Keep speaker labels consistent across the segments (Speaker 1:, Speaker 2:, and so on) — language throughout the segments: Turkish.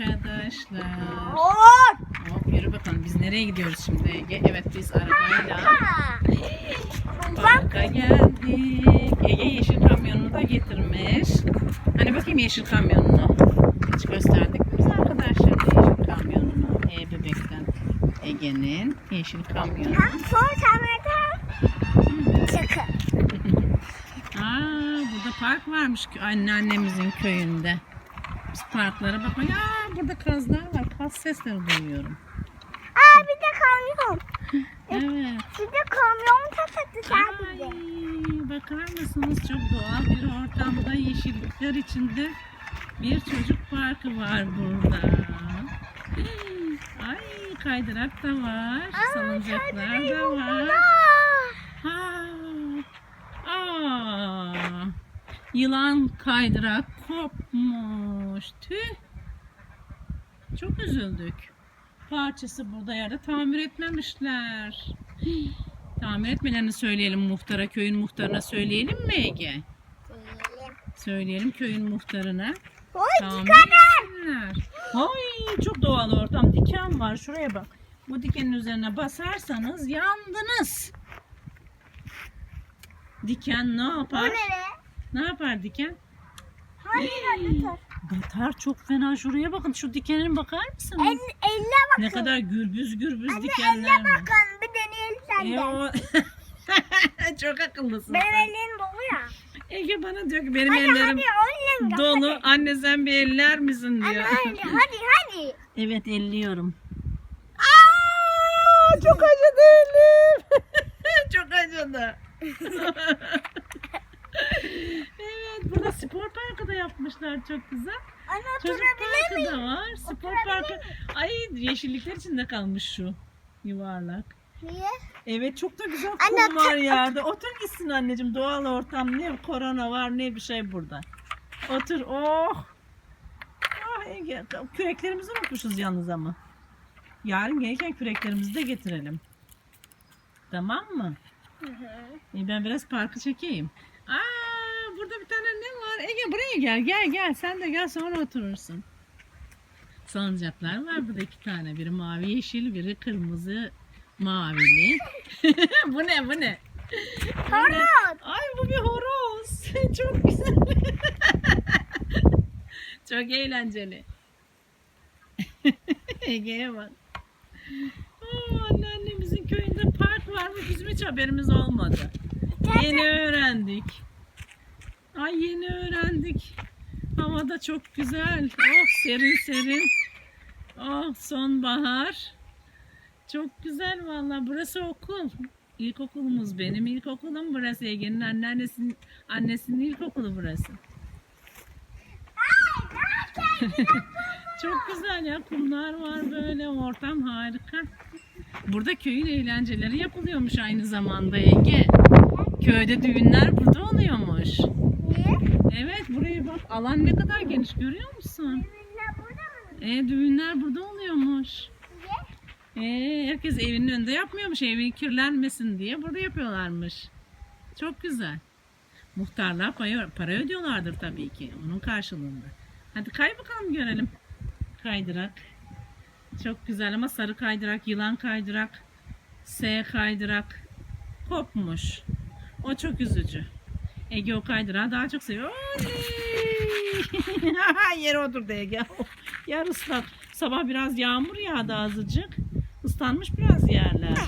Speaker 1: arkadaşlar.
Speaker 2: Hop.
Speaker 1: Hop yürü bakalım biz nereye gidiyoruz şimdi Ege? Evet biz arabayla parka geldik. Ege yeşil kamyonunu da getirmiş. Hani bakayım yeşil kamyonunu. Hiç gösterdik biz arkadaşlar yeşil kamyonunu? E bebekten. Ege'nin yeşil kamyonu.
Speaker 2: Son kamerada çıkın.
Speaker 1: Aa, burada park varmış anneannemizin köyünde. Parklara bakma. Ya burada kazlar var. Kaz sesleri duyuyorum.
Speaker 2: Aa bir de kamyon.
Speaker 1: Evet.
Speaker 2: Bir de kamyon taşıdı
Speaker 1: Ay,
Speaker 2: sadece.
Speaker 1: bakar mısınız? Çok doğal bir ortamda yeşillikler içinde bir çocuk parkı var burada. Ay kaydırak da var. Salıncaklar da var. Ha. Aa. Yılan kaydırak kopmuş. Tüh. Çok üzüldük. Parçası burada yerde tamir etmemişler. Hii. Tamir etmelerini söyleyelim muhtara, köyün muhtarına söyleyelim mi Ege? Söyleyelim köyün muhtarına.
Speaker 2: Oy çıkarın.
Speaker 1: Ay çok doğal ortam. Diken var. Şuraya bak. Bu dikenin üzerine basarsanız yandınız. Diken ne yapar?
Speaker 2: ne be?
Speaker 1: Ne yapar diken?
Speaker 2: Hayır tut.
Speaker 1: Batar çok fena. Şuraya bakın. Şu dikenine bakar mısınız?
Speaker 2: El, elle bakın.
Speaker 1: Ne kadar gürbüz gürbüz
Speaker 2: Anne
Speaker 1: dikenler
Speaker 2: elle
Speaker 1: var.
Speaker 2: bakın. Bir deneyelim
Speaker 1: E,
Speaker 2: senden.
Speaker 1: o... çok akıllısın
Speaker 2: Benim
Speaker 1: sen.
Speaker 2: elim dolu ya.
Speaker 1: Ege bana diyor ki benim
Speaker 2: Hadi
Speaker 1: ellerim
Speaker 2: hadi
Speaker 1: dolu. Anne sen bir eller misin
Speaker 2: Hadi
Speaker 1: diyor.
Speaker 2: hadi hadi. hadi.
Speaker 1: Evet elliyorum. Aa, çok acıdı elim. çok acıdı. evet burada spor parkı da yapmışlar çok güzel.
Speaker 2: Anne
Speaker 1: Çocuk parkı
Speaker 2: miyim?
Speaker 1: da var. Spor parkı. Ay yeşillikler içinde kalmış şu yuvarlak.
Speaker 2: Niye?
Speaker 1: Evet çok da güzel
Speaker 2: Anne,
Speaker 1: kum var
Speaker 2: otur,
Speaker 1: yerde. Otur gitsin anneciğim doğal ortam ne korona var ne bir şey burada. Otur oh. Ah Ege küreklerimizi unutmuşuz yalnız ama. Yarın gelirken küreklerimizi de getirelim. Tamam mı? İyi, ben biraz parkı çekeyim. Aa Ege buraya gel gel gel sen de gel sonra oturursun. Salıncaklar var burada iki tane. Biri mavi yeşil, biri kırmızı mavili. bu ne bu ne?
Speaker 2: Horoz.
Speaker 1: Ay bu bir horoz. Çok güzel. Çok eğlenceli. Ege'ye bak. Aa, anneannemizin köyünde park varmış. Bizim hiç haberimiz olmadı. Yeni öğrendik. Ay yeni öğrendik. Hava da çok güzel. Oh serin serin. Oh sonbahar. Çok güzel valla. Burası okul. İlkokulumuz benim ilkokulum burası. Ege'nin anneannesinin annesinin ilkokulu burası. Çok güzel ya kumlar var böyle ortam harika. Burada köyün eğlenceleri yapılıyormuş aynı zamanda Ege. Köyde düğünler burada oluyormuş. Evet buraya bak alan ne kadar geniş görüyor musun?
Speaker 2: Düğünler burada mı?
Speaker 1: E, düğünler burada oluyormuş.
Speaker 2: Niye?
Speaker 1: E, herkes evinin önünde yapmıyormuş evi kirlenmesin diye burada yapıyorlarmış. Çok güzel. Muhtarlar para, para ödüyorlardır tabii ki onun karşılığında. Hadi kay bakalım görelim. Kaydırak. Çok güzel ama sarı kaydırak, yılan kaydırak, S kaydırak kopmuş. O çok üzücü. Ege o kaydırağı daha çok seviyor. Yere oturdu Ege. Yer ıslak. Sabah biraz yağmur yağdı azıcık. Islanmış biraz yerler.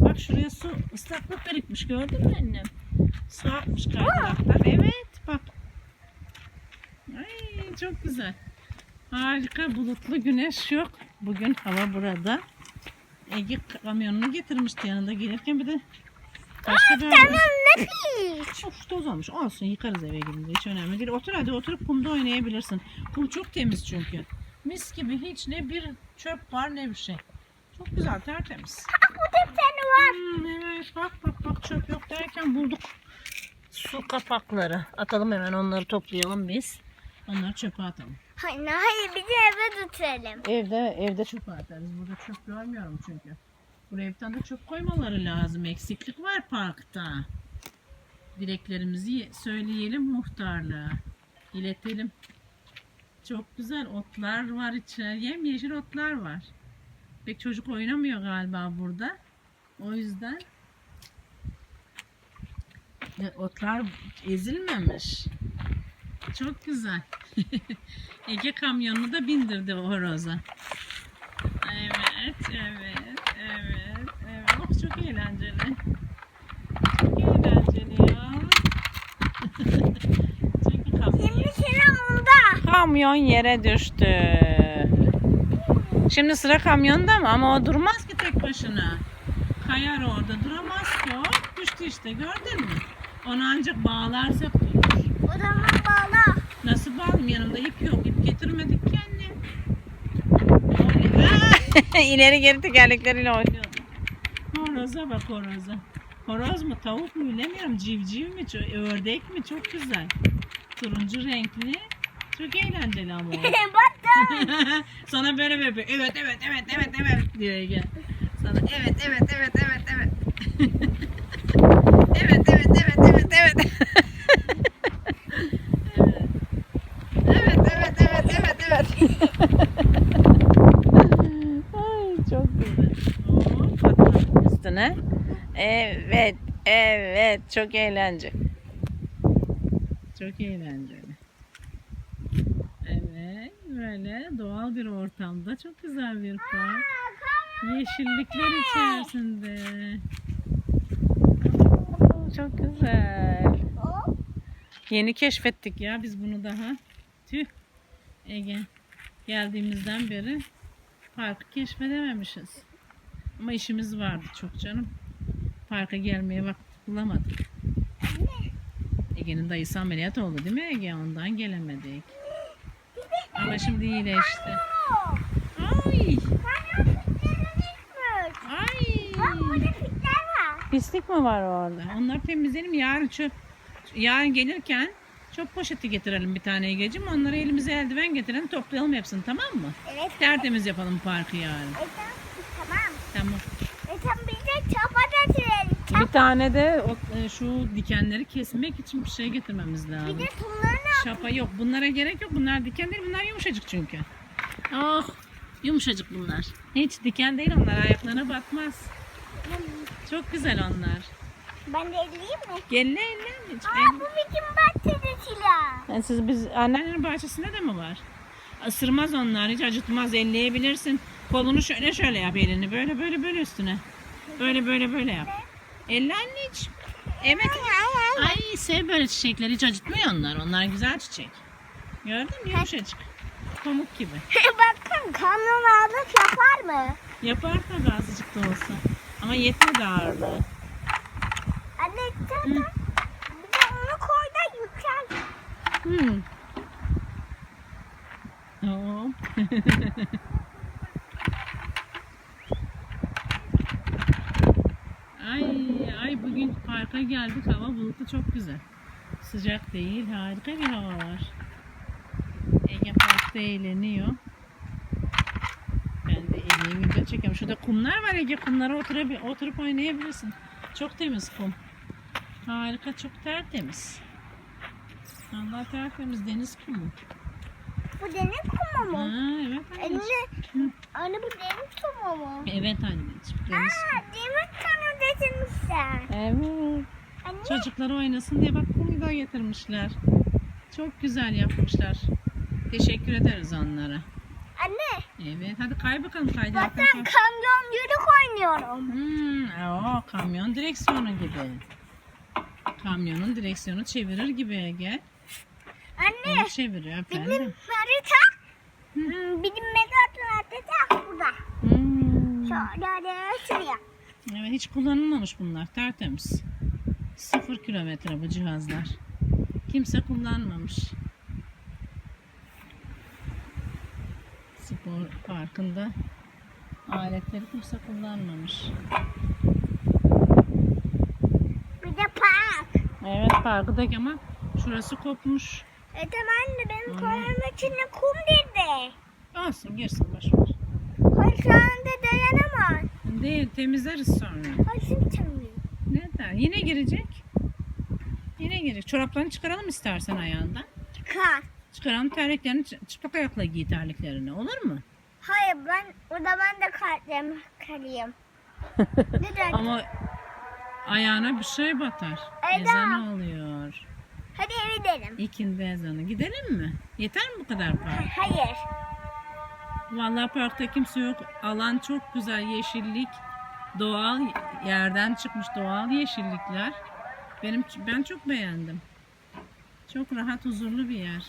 Speaker 1: Bak şuraya su ıslaklık birikmiş gördün mü annem? Su akmış kaydıraklar. Evet bak. Ay çok güzel. Harika bulutlu güneş yok. Bugün hava burada. Ege kamyonunu getirmişti yanında gelirken bir de başka bir
Speaker 2: Tamam ne pis.
Speaker 1: Of toz olmuş. Olsun yıkarız eve gidince. Hiç önemli değil. Otur hadi oturup kumda oynayabilirsin. Kum çok temiz çünkü. Mis gibi hiç ne bir çöp var ne bir şey. Çok güzel tertemiz.
Speaker 2: Burada bir tane var.
Speaker 1: Hmm, evet bak bak bak çöp yok derken bulduk. Su kapakları. Atalım hemen onları toplayalım biz. Onları çöpe atalım.
Speaker 2: Hayır, hayır bir de eve götürelim.
Speaker 1: Evde evde çöp atarız. Burada çöp görmüyorum çünkü. Buraya bir tane de çöp koymaları lazım. Eksiklik var parkta. Dileklerimizi söyleyelim muhtarlığa. İletelim. Çok güzel otlar var içer. Yemyeşil otlar var. Pek çocuk oynamıyor galiba burada. O yüzden otlar ezilmemiş. Çok güzel. Ege kamyonunu da bindirdi o horoza. Evet, evet, evet, evet. Oh, çok eğlenceli. Çok eğlenceli ya. Çünkü kamyon.
Speaker 2: Şimdi sıra onda.
Speaker 1: Kamyon yere düştü. Şimdi sıra kamyonda mı? Ama o durmaz ki tek başına. Kayar orada duramaz ki o. Düştü işte gördün mü? Onu ancak bağlarsak durur.
Speaker 2: O zaman bağla.
Speaker 1: Nasıl bağlayayım? Yanımda ip yok. İp getirmedik ki anne. İleri geri tekerlekleriyle oynuyordu. Horoza bak horoza. Horoz mu tavuk mu bilemiyorum. Civciv mi? Ördek mi? Çok güzel. Turuncu renkli. Çok eğlenceli ama o.
Speaker 2: Battım.
Speaker 1: Sana böyle yapıyor. Evet evet evet evet evet diyor Ege. Sana evet evet evet evet evet. evet evet evet evet evet. evet evet evet evet evet. Ay çok güzel. Patladı üstüne. Evet evet çok eğlenceli. Çok eğlenceli. Böyle doğal bir ortamda çok güzel bir park. Yeşillikler içerisinde. Oo, Çok güzel. Yeni keşfettik ya biz bunu daha. Tüh. Ege. Geldiğimizden beri parkı keşfedememişiz. Ama işimiz vardı çok canım. Parka gelmeye vakit bulamadık. Ege'nin dayısı ameliyat oldu değil mi Ege? Ondan gelemedik. Ama şimdi iyileşti. Ay! Ay! Pislik mi var orada? Onları temizleyelim. Yarın çöp yarın gelirken çöp poşeti getirelim bir tane Ege'cim. Onları elimize eldiven getirelim toplayalım hepsini tamam mı?
Speaker 2: Evet.
Speaker 1: Tertemiz yapalım parkı yarın.
Speaker 2: E, tamam. Tamam. E tamam bir de çapa getirelim.
Speaker 1: Bir tane de o, e, şu dikenleri kesmek için bir şey getirmemiz
Speaker 2: Bir
Speaker 1: lazım.
Speaker 2: de bunları ne
Speaker 1: Şapa yok. Bunlara gerek yok. Bunlar diken değil. Bunlar yumuşacık çünkü. Oh, yumuşacık bunlar. Hiç diken değil onlar. Ayaklarına batmaz. Çok güzel onlar.
Speaker 2: Ben de elleyeyim mi?
Speaker 1: Gelle elle. Hiç
Speaker 2: Aa bu bizim bahçede silah.
Speaker 1: Yani siz biz anneannenin bahçesinde de mi var? Isırmaz onlar. Hiç acıtmaz. Elleyebilirsin. Kolunu şöyle şöyle yap elini. Böyle böyle böyle üstüne. Böyle böyle böyle yap. Elle anneciğim. Evet. Ay sev böyle çiçekleri. Hiç acıtmıyor onlar. Onlar güzel çiçek. Gördün mü? Yumuşacık. Pamuk gibi.
Speaker 2: Bakın kamyon ağırlık yapar mı?
Speaker 1: Yapar tabii azıcık da olsa. Ama yetmedi ağırlığı.
Speaker 2: Anne sen de bir de onu koy da yüksel.
Speaker 1: Hmm. Hop. ay ay parka geldik hava bulutlu çok güzel. Sıcak değil harika bir hava var. Ege parkta eğleniyor. Ben de Ege'yi video çekiyorum. Şurada kumlar var Ege kumlara oturup, oturup oynayabilirsin. Çok temiz kum. Harika çok tertemiz. Allah tertemiz deniz kumu.
Speaker 2: Bu deniz kumu
Speaker 1: Ha,
Speaker 2: mu?
Speaker 1: evet
Speaker 2: Anne,
Speaker 1: anneciğim.
Speaker 2: anne bu deniz kumu mu?
Speaker 1: Evet anneciğim. Deniz
Speaker 2: Aa, kumu
Speaker 1: Evet.
Speaker 2: Anne,
Speaker 1: Çocuklar oynasın diye bak kumu da getirmişler. Çok güzel yapmışlar. Teşekkür ederiz onlara.
Speaker 2: anne,
Speaker 1: Evet hadi kay bakalım kaydı.
Speaker 2: bakın kamyon yürük oynuyorum.
Speaker 1: Hmm, o kamyon direksiyonu gibi. Kamyonun direksiyonu çevirir gibi Ege.
Speaker 2: Anne,
Speaker 1: Onu
Speaker 2: benim
Speaker 1: efendim.
Speaker 2: harita, hmm, benim mezatın haritası burada.
Speaker 1: Hmm.
Speaker 2: Şöyle şuraya.
Speaker 1: Evet hiç kullanılmamış bunlar. Tertemiz. Sıfır kilometre bu cihazlar. Kimse kullanmamış. Spor parkında aletleri kimse kullanmamış.
Speaker 2: Bir de park.
Speaker 1: Evet parkıda ama şurası kopmuş.
Speaker 2: E tamam anne benim
Speaker 1: Anne.
Speaker 2: koyun içine kum girdi.
Speaker 1: Olsun girsin
Speaker 2: şu anda dayanamaz.
Speaker 1: Değil temizleriz sonra.
Speaker 2: Hayır şimdi çamıyor.
Speaker 1: Neden? Yine girecek. Yine girecek. Çoraplarını çıkaralım istersen ayağından.
Speaker 2: Çıkar.
Speaker 1: Çıkaralım terliklerini çı- çıplak ayakla giy terliklerini olur mu?
Speaker 2: Hayır ben o da kartlarımı karayım. Lütfen.
Speaker 1: Ama ayağına bir şey batar.
Speaker 2: Eda.
Speaker 1: Ezan oluyor.
Speaker 2: Hadi eve gidelim.
Speaker 1: İkindi ezanı. Gidelim mi? Yeter mi bu kadar park?
Speaker 2: Hayır.
Speaker 1: Vallahi parkta kimse yok. Alan çok güzel yeşillik. Doğal yerden çıkmış doğal yeşillikler. Benim ben çok beğendim. Çok rahat huzurlu bir yer.